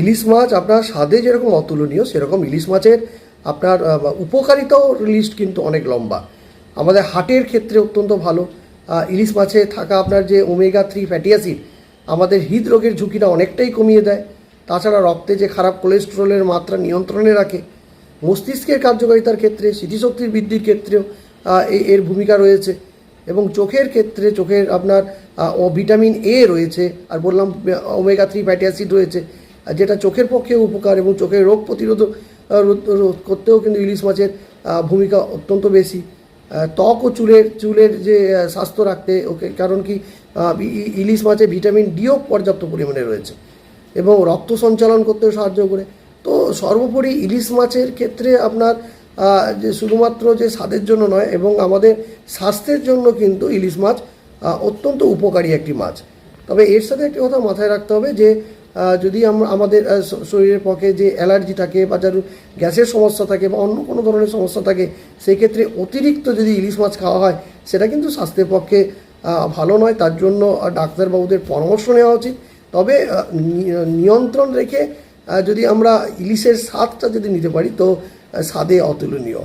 ইলিশ মাছ আপনার স্বাদে যেরকম অতুলনীয়, সেরকম ইলিশ মাছের আপনার উপকারিতাও লিস্ট কিন্তু অনেক লম্বা। আমাদের হার্টের ক্ষেত্রে অত্যন্ত ভালো। ইলিশ মাছে থাকা আপনার যে ওমেগা থ্রি ফ্যাটি অ্যাসিড আমাদের হৃদরোগের ঝুঁকিটা অনেকটাই কমিয়ে দেয়। তাছাড়া রক্তে যে খারাপ কোলেস্টেরলের মাত্রা নিয়ন্ত্রণে রাখে। মস্তিষ্কের কার্যকারিতার ক্ষেত্রে, স্মৃতিশক্তির বৃদ্ধির ক্ষেত্রেও এর ভূমিকা রয়েছে। এবং চোখের ক্ষেত্রে, চোখের আপনার ভিটামিন এ রয়েছে। আর বললাম ওমেগা থ্রি ফ্যাটি অ্যাসিড রয়েছে। যেটা চোখের পক্ষে উপকার এবং চোখের রোগ প্রতিরোধ রোধ- করতেও কিন্তু ইলিশ মাছের ভূমিকা অত্যন্ত বেশি। ত্বক ও চুলের চুলের যে স্বাস্থ্য রাখতে ওকে, কারণ কি ইলিশ মাছে ভিটামিন ডিও পর্যাপ্ত পরিমাণে রয়েছে এবং রক্ত সঞ্চালন করতেও সাহায্য করে। তো সর্বোপরি ইলিশ মাছের ক্ষেত্রে আপনার যে শুধুমাত্র যে স্বাদের জন্য নয় এবং আমাদের স্বাস্থ্যের জন্য কিন্তু ইলিশ মাছ অত্যন্ত উপকারী একটি মাছ। তবে এর সাথে একটি কথা মাথায় রাখতে হবে যে যদি আমরা আমাদের শরীরের পক্ষে যে অ্যালার্জি থাকে বা যার গ্যাসের সমস্যা থাকে বা অন্য কোনো ধরনের সমস্যা থাকে সেই ক্ষেত্রে অতিরিক্ত যদি ইলিশ মাছ খাওয়া হয়, সেটা কিন্তু স্বাস্থ্যের পক্ষে ভালো নয়। তার জন্য ডাক্তারবাবুদের পরামর্শ নেওয়া উচিত। তবে নিয়ন্ত্রণ রেখে যদি আমরা ইলিশের স্বাদটা যদি নিতে পারি, তো স্বাদে অতুলনীয়।